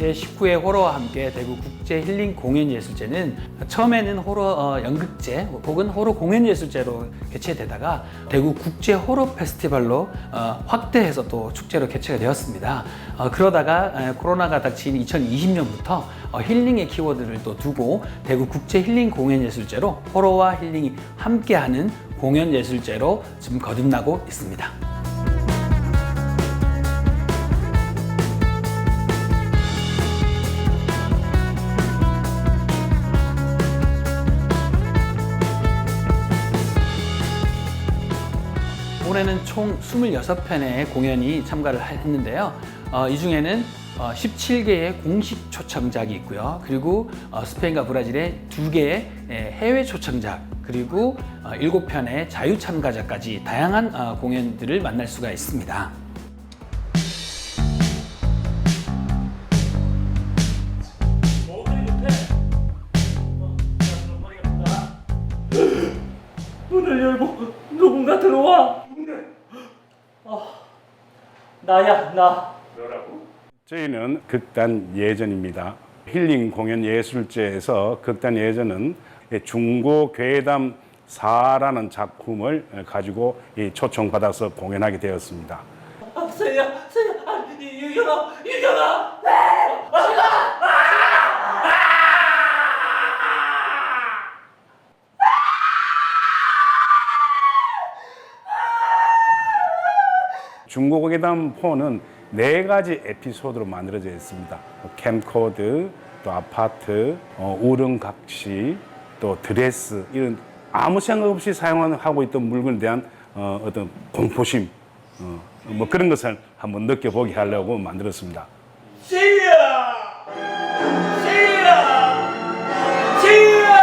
제19회 호러와 함께 대구 국제 힐링 공연 예술제는 처음에는 호러 어, 연극제 혹은 호러 공연 예술제로 개최되다가 대구 국제 호러 페스티벌로 어, 확대해서 또 축제로 개최가 되었습니다. 어, 그러다가 에, 코로나가 닥친 2020년부터 어, 힐링의 키워드를 또 두고 대구 국제 힐링 공연 예술제로 호러와 힐링이 함께하는 공연 예술제로 지금 거듭나고 있습니다. 올해는 총 26편의 공연이 참가를 했는데요. 어, 이 중에는 어, 17개의 공식 초청작이 있고요. 그리고 어, 스페인과 브라질의 2개의 해외 초청작, 그리고 어, 7편의 자유 참가자까지 다양한 어, 공연들을 만날 수가 있습니다. 문을 열고 누군가 들어와. 아, 나야 나. 저희는 극단 예전입니다. 힐링 공연 예술제에서 극단 예전은 중고 괴담 사라는 작품을 가지고 이 초청받아서 공연하게 되었습니다. 아, 세야 세야 아, 이- 유경아 유경아. 중고 괴담 4는 네 가지 에피소드로 만들어져 있습니다. 캠코드, 또 아파트, 어, 우릉각시, 또 드레스 이런 아무 생각 없이 사용하고 있던 물건에 대한 어, 어떤 공포심, 어, 뭐 그런 것을 한번 느껴보게 하려고 만들었습니다. 세야 세야 세야.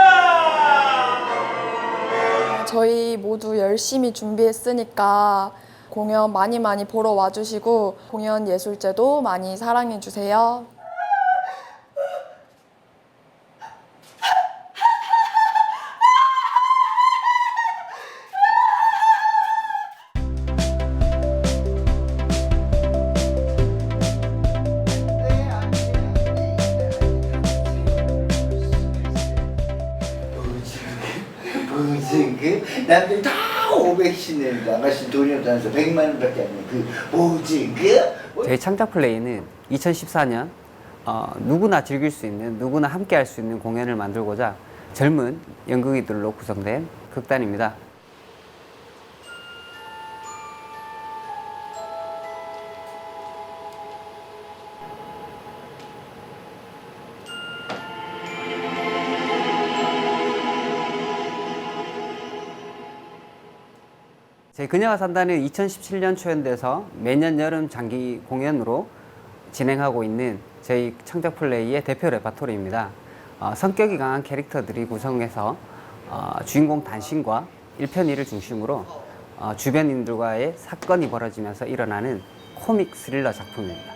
저희 모두 열심히 준비했으니까 공연 많이 많이 보러 와주시고 공연 예술제도 많이 사랑해 주세요. 무슨 그 남들 다 500씩 내는데 아가씨 돈이 없다면서 100만 원밖에 안 내. 그 뭐지 그? 저희 창작 플레이는 2014년 어, 누구나 즐길 수 있는 누구나 함께 할 수 있는 공연을 만들고자 젊은 연극이들로 구성된 극단입니다. 저희 그녀가 산다는 2017년 초연돼서 매년 여름 장기 공연으로 진행하고 있는 저희 창작 플레이의 대표 레파토리입니다. 어, 성격이 강한 캐릭터들이 구성해서 어, 주인공 단신과 1편 2를 중심으로 어, 주변인들과의 사건이 벌어지면서 일어나는 코믹 스릴러 작품입니다.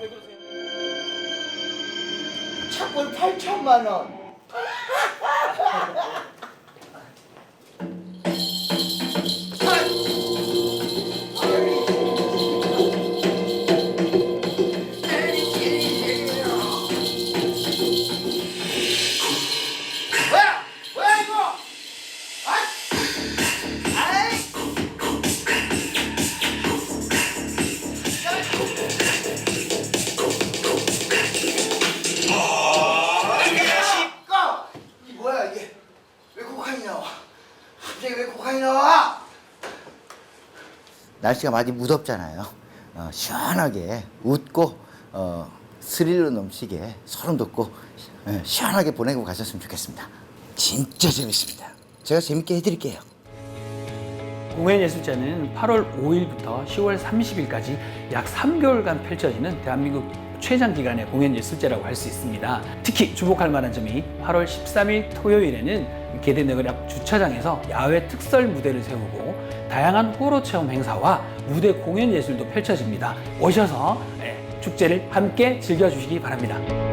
착불 8천만 원. 날씨가 많이 무덥잖아요. 어, 시원하게 웃고 어, 스릴로 넘치게 소름 돋고 예, 시원하게 보내고 가셨으면 좋겠습니다. 진짜 재밌습니다. 제가 재밌게 해드릴게요. 공연예술제는 8월 5일부터 10월 30일까지 약 3개월간 펼쳐지는 대한민국 최장 기간의 공연예술제라고 할 수 있습니다. 특히 주목할 만한 점이 8월 13일 토요일에는 계대너거리 앞 주차장에서 야외 특설 무대를 세우고 다양한 호러 체험 행사와 무대 공연 예술도 펼쳐집니다. 오셔서 예, 축제를 함께 즐겨주시기 바랍니다.